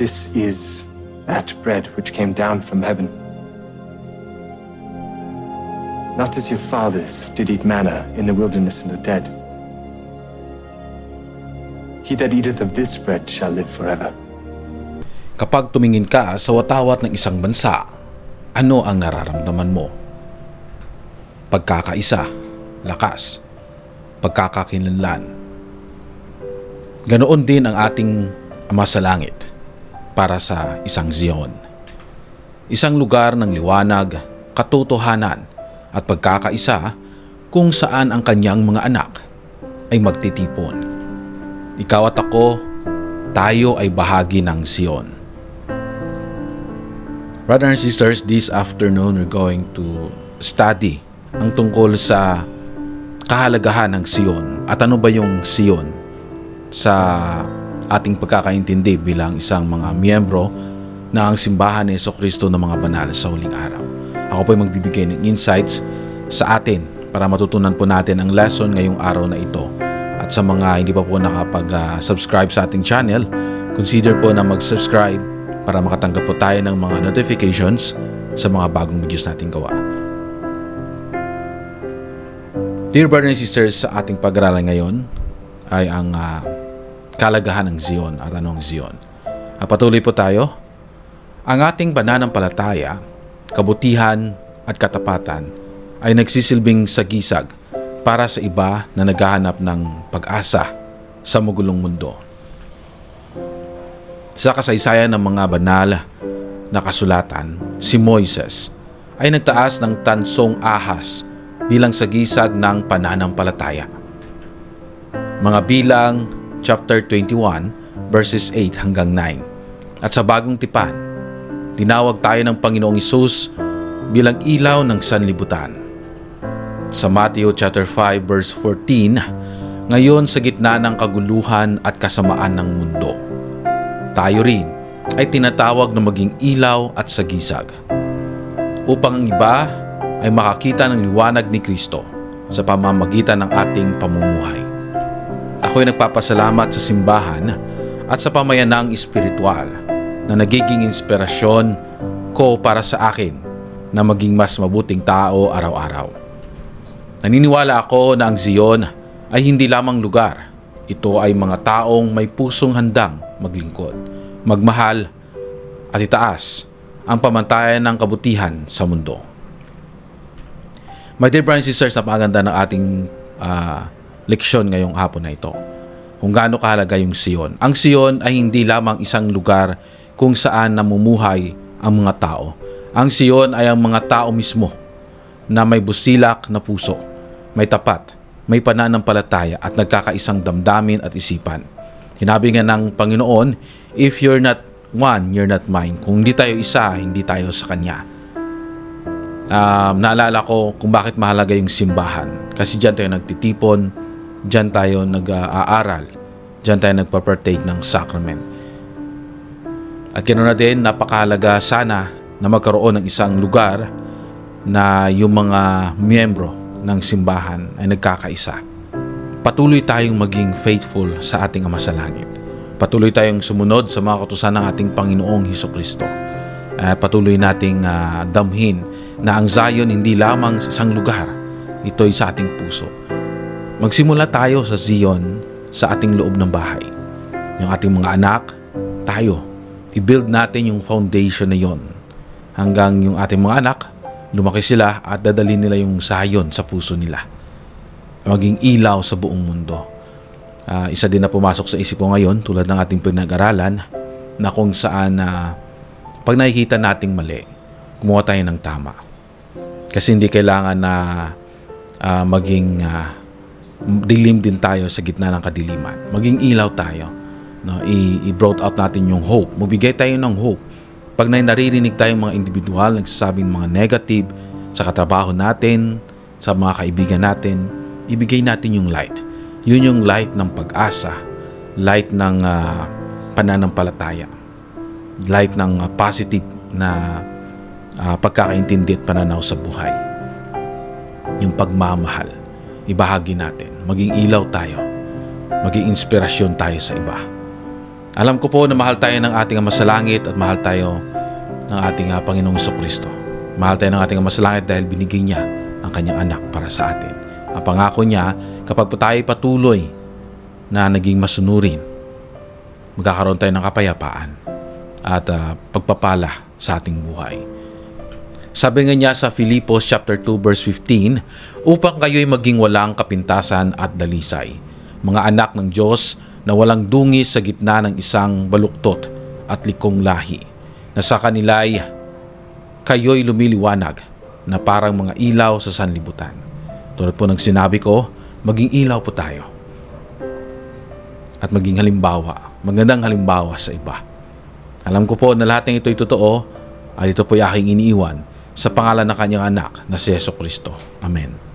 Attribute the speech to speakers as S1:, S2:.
S1: This is that bread which came down from heaven. Not as your fathers did eat manna in the wilderness and are dead. He that eateth of this bread shall live forever.
S2: Kapag tumingin ka sa watawat ng isang bansa, ano ang nararamdaman mo? Pagkakaisa, lakas, pagkakakinlanlan. Ganoon din ang ating Ama sa Langit para sa isang Zion. Isang lugar ng liwanag, katotohanan at pagkakaisa kung saan ang kanyang mga anak ay magtitipon. Ikaw at ako, tayo ay bahagi ng Zion. Brothers and sisters, this afternoon we're going to study ang tungkol sa kahalagahan ng Sion at ano ba yung Sion sa ating pagkakaintindi bilang isang mga miyembro ng simbahan ni Yeso Kristo ng mga banal sa huling araw. Ako po ay magbibigay ng insights sa atin para matutunan po natin ang lesson ngayong araw na ito. At sa mga hindi pa po nakapag-subscribe sa ating channel, consider po na mag-subscribe para makatanggap po tayo ng mga notifications sa mga bagong videos natin gawa. Dear brothers and sisters, sa ating pag-aralan ngayon ay ang uh, kalagahan ng Zion at anong Zion. Uh, patuloy po tayo. Ang ating pananampalataya, kabutihan at katapatan ay nagsisilbing sagisag para sa iba na naghahanap ng pag-asa sa magulong mundo. Sa kasaysayan ng mga banal na kasulatan, si Moises ay nagtaas ng tansong ahas bilang sagisag ng pananampalataya. Mga bilang chapter 21 verses 8 hanggang 9. At sa bagong tipan, tinawag tayo ng Panginoong Isus bilang ilaw ng sanlibutan. Sa Matthew chapter 5 verse 14, ngayon sa gitna ng kaguluhan at kasamaan ng mundo, tayo rin ay tinatawag na maging ilaw at sagisag upang ang iba ay makakita ng liwanag ni Kristo sa pamamagitan ng ating pamumuhay. Ako ay nagpapasalamat sa simbahan at sa pamayanang espiritual na nagiging inspirasyon ko para sa akin na maging mas mabuting tao araw-araw. Naniniwala ako na ang Zion ay hindi lamang lugar. Ito ay mga taong may pusong handang maglingkod, magmahal at itaas ang pamantayan ng kabutihan sa mundo. My dear brothers and sisters, napakaganda ng ating uh, leksyon ngayong hapon na ito. Kung gaano kahalaga yung Sion. Ang Sion ay hindi lamang isang lugar kung saan namumuhay ang mga tao. Ang Sion ay ang mga tao mismo na may busilak na puso, may tapat, may pananampalataya at nagkakaisang damdamin at isipan. Hinabi nga ng Panginoon, if you're not one, you're not mine. Kung hindi tayo isa, hindi tayo sa Kanya um, naalala ko kung bakit mahalaga yung simbahan. Kasi dyan tayo nagtitipon, dyan tayo nag-aaral, dyan tayo nagpa-partake ng sacrament. At ganoon din, napakahalaga sana na magkaroon ng isang lugar na yung mga miyembro ng simbahan ay nagkakaisa. Patuloy tayong maging faithful sa ating Ama sa Langit. Patuloy tayong sumunod sa mga kutusan ng ating Panginoong Heso Kristo. At patuloy nating uh, damhin na ang Zion hindi lamang sa isang lugar, ito'y sa ating puso. Magsimula tayo sa Zion sa ating loob ng bahay. Yung ating mga anak, tayo. I-build natin yung foundation na yon hanggang yung ating mga anak, lumaki sila at dadalhin nila yung Zion sa puso nila. Maging ilaw sa buong mundo. Uh, isa din na pumasok sa isip ko ngayon tulad ng ating pinag-aralan na kung saan uh, pag nakikita nating mali, gumawa tayo ng tama kasi hindi kailangan na uh, maging uh, dilim din tayo sa gitna ng kadiliman. Maging ilaw tayo. No? I-brought out natin yung hope. Magbigay tayo ng hope. Pag na naririnig tayong mga individual nagsasabing mga negative sa katrabaho natin, sa mga kaibigan natin, ibigay natin yung light. Yun yung light ng pag-asa, light ng uh, pananampalataya, light ng uh, positive na uh, pagkakaintindi at pananaw sa buhay. Yung pagmamahal, ibahagi natin. Maging ilaw tayo. Maging inspirasyon tayo sa iba. Alam ko po na mahal tayo ng ating Ama sa Langit at mahal tayo ng ating ah, Panginoong Kristo. Mahal tayo ng ating Ama sa Langit dahil binigay niya ang kanyang anak para sa atin. Ang pangako niya, kapag po tayo patuloy na naging masunurin, magkakaroon tayo ng kapayapaan at ah, pagpapala sa ating buhay. Sabi nga niya sa Filipos chapter 2 verse 15, upang kayo'y maging walang kapintasan at dalisay, mga anak ng Diyos na walang dungis sa gitna ng isang baluktot at likong lahi, na sa kanila'y kayo'y lumiliwanag na parang mga ilaw sa sanlibutan. Tulad po ng sinabi ko, maging ilaw po tayo. At maging halimbawa, magandang halimbawa sa iba. Alam ko po na lahat ng ito'y totoo at ito po'y aking iniiwan sa pangalan ng kanyang anak na si Yeso Kristo. Amen.